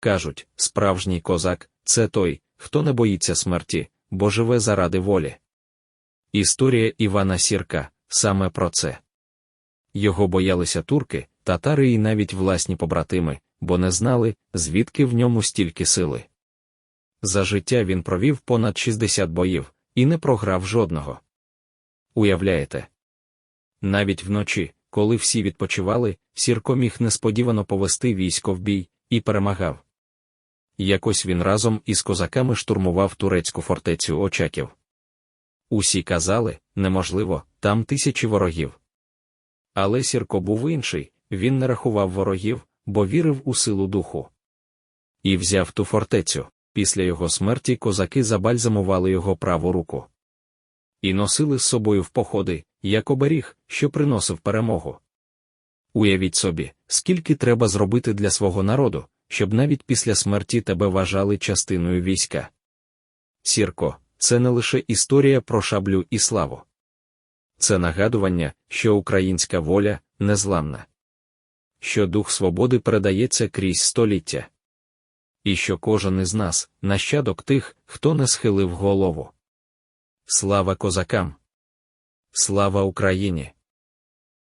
кажуть, справжній козак це той, хто не боїться смерті, бо живе заради волі. Історія Івана Сірка саме про це. Його боялися турки, татари і навіть власні побратими, бо не знали, звідки в ньому стільки сили. За життя він провів понад 60 боїв і не програв жодного. Уявляєте? Навіть вночі, коли всі відпочивали, Сірко міг несподівано повести військо в бій і перемагав. Якось він разом із козаками штурмував турецьку фортецю Очаків. Усі казали, неможливо, там тисячі ворогів. Але Сірко був інший, він не рахував ворогів, бо вірив у силу духу. І взяв ту фортецю. Після його смерті козаки забальзамували його праву руку. І носили з собою в походи, як оберіг, що приносив перемогу. Уявіть собі, скільки треба зробити для свого народу, щоб навіть після смерті тебе вважали частиною війська. Сірко, це не лише історія про шаблю і славу. Це нагадування, що українська воля незламна, що дух свободи передається крізь століття. І що кожен із нас нащадок тих, хто не схилив голову. Слава козакам! Слава Україні!